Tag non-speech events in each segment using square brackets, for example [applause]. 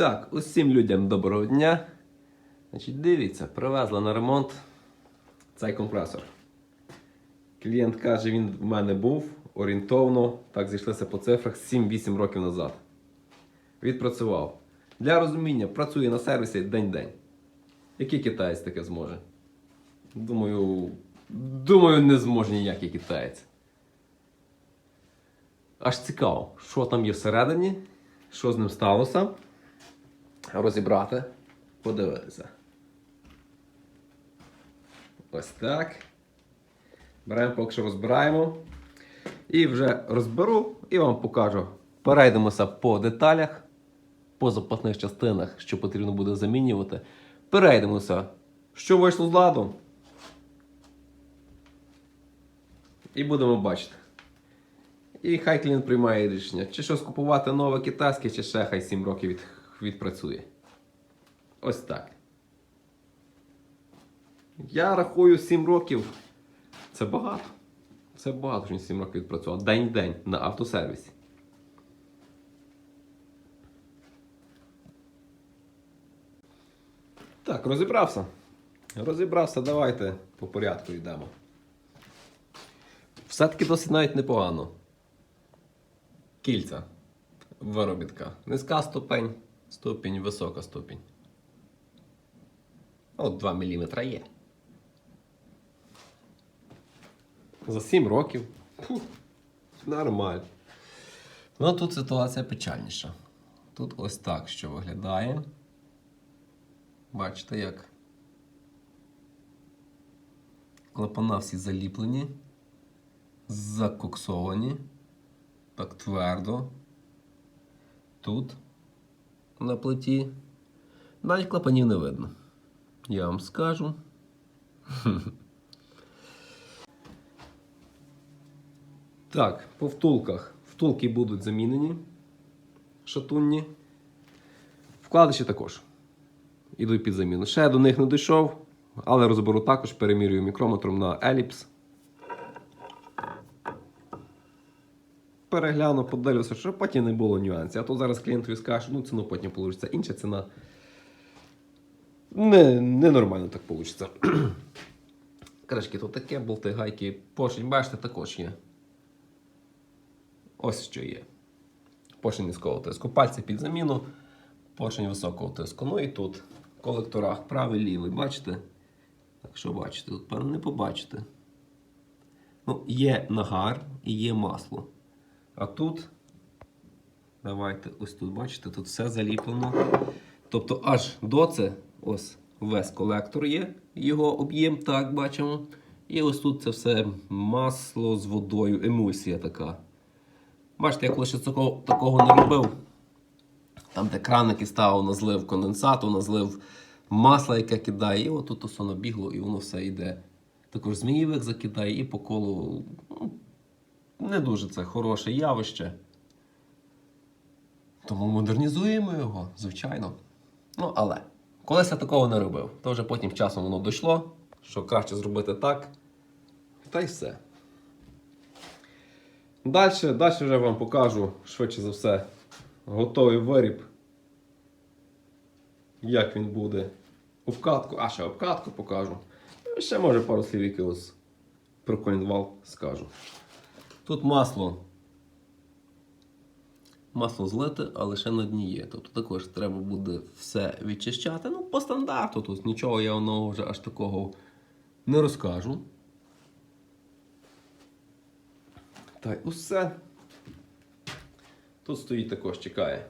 Так, усім людям доброго дня. Значить, дивіться, привезли на ремонт цей компресор. Клієнт каже, він в мене був орієнтовно, так зійшлися по цифрах 7-8 років назад. Відпрацював. Для розуміння, працює на сервісі день-день. Який китаєць таке зможе? Думаю, думаю, не зможе ніякий китаєць. Аж цікаво, що там є всередині, що з ним сталося. Розібрати, подивитися. Ось так. Беремо, поки що розбираємо. І вже розберу і вам покажу. Перейдемося по деталях, по запасних частинах, що потрібно буде замінювати. Перейдемося, що вийшло з ладу. І будемо бачити. І хай клієнт приймає рішення, чи щось купувати нове китайське, чи ще хай 7 років від, відпрацює. Ось так. Я рахую 7 років. Це багато. Це багато, що він 7 років відпрацював. День-день на автосервісі. Так, розібрався. Розібрався, давайте по порядку йдемо. Все-таки досить навіть непогано. Кільця. Виробітка. Низька ступень, ступінь, висока ступінь. От 2 мм є. За 7 років. Фу, нормально. Ну тут ситуація печальніша. Тут ось так що виглядає. Бачите, як клапана всі заліплені, закоксовані, так твердо. Тут на плиті. Навіть клапанів не видно. Я вам скажу. [laughs] Так, по втулках. Втулки будуть замінені. Шатунні. Вкладиші також. Ідуть під заміну. Ще до них не дійшов, але розберу також, перемірюю мікрометром на еліпс. Перегляну, подивлюся, щоб потім не було нюансів. А то зараз клієнтові скаже, ну ціну потім вийде інша ціна. Не, ненормально так вийде. [clears throat] Кришки тут таке, болти, гайки, поршень, бачите, також є. Ось що є. Поршень низького тиску. Пальці під заміну, поршень високого тиску. Ну і тут в колекторах правий лівий, бачите? Так що бачите, тут не побачите. Ну, є нагар і є масло. А тут, давайте, ось тут, бачите, тут все заліплено. Тобто аж до це ось весь колектор є, його об'єм, так бачимо. І ось тут це все масло з водою, емульсія така. Бачите, я коли ще такого, такого не робив. Там, де краники ставив на злив конденсату, на злив масла, яке кидає, і отут усе набігло, і воно все йде. Також зміївик закидає і по колу. Ну, не дуже це хороше явище. Тому модернізуємо його, звичайно. Ну, але, колись я такого не робив. То вже потім часом воно дійшло, що краще зробити так. Та й все. Далі, далі вже вам покажу, швидше за все, готовий виріб. Як він буде. Обкатку, а ще обкатку покажу. Ще може пару слів якихось про колінвал скажу. Тут масло. Масло злите, але ще на дні є. Тобто також треба буде все відчищати. Ну, по стандарту тут нічого я воно вже аж такого не розкажу. Та й усе. Тут стоїть також, чекає.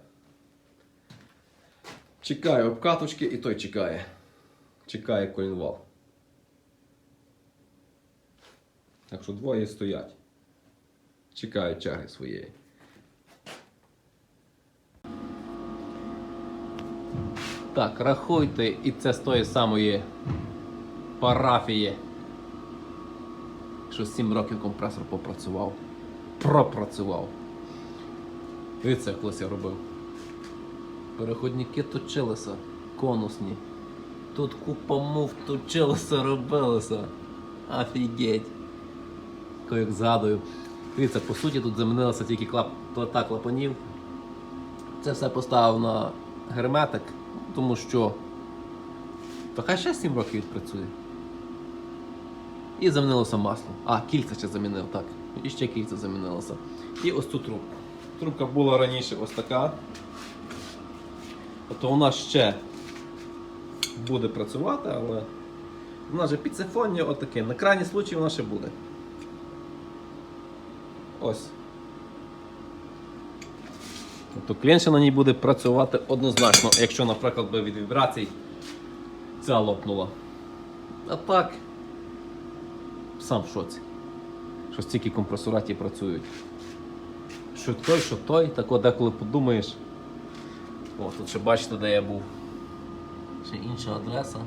Чекає обкаточки і той чекає. Чекає колінвал. Так що двоє стоять. Чекають черги своєї. Так, рахуйте, і це з тої самої парафії. Що 7 років компресор попрацював. Пропрацював. Дивіться, як колись я робив. Переходники точилися, конусні. Тут купа мув точилося, робилося. Офігеть. Як згадую. Дивіться, по суті, тут замінилася тільки клап... плита клапанів. Це все поставив на герметик, тому що то хай ще 7 років відпрацює. І замінилося масло. А, кільця ще замінив, так. І ще кільця замінилося. І ось цю трубку. Трубка була раніше ось така. Тобто вона ще буде працювати, але вона же підсифоння отаке. На крайній случай вона ще буде. Ось. Тобто клієнт ще на ній буде працювати однозначно, якщо, наприклад, би від вібрацій ця лопнула. А так, сам в шоці. Що стільки компресора ті працюють. Що той, що той, так от деколи подумаєш. О, тут ще бачите, де я був. Ще інша адреса.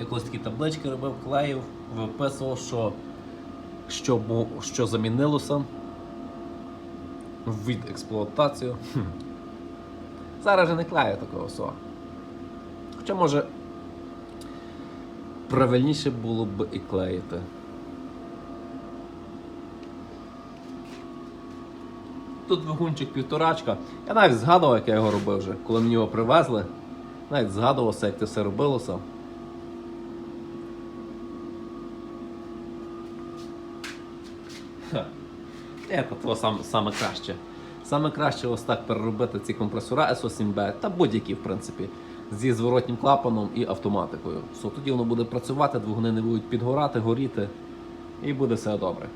Якось такі таблички робив, клеїв, виписував, що, що, що замінилося від експлуатацію. Зараз же не клею такого всього. Хоча може правильніше було б і клеїти. Тут вигунчик півторачка. Я навіть згадував, як я його робив вже, коли мені його привезли. Навіть згадувався, як це все робилося. Це то саме, краще. Саме краще ось так переробити ці компресора SO7B та будь-які, в принципі, зі зворотнім клапаном і автоматикою. Все, тоді воно буде працювати, двигуни не будуть підгорати, горіти, і буде все добре.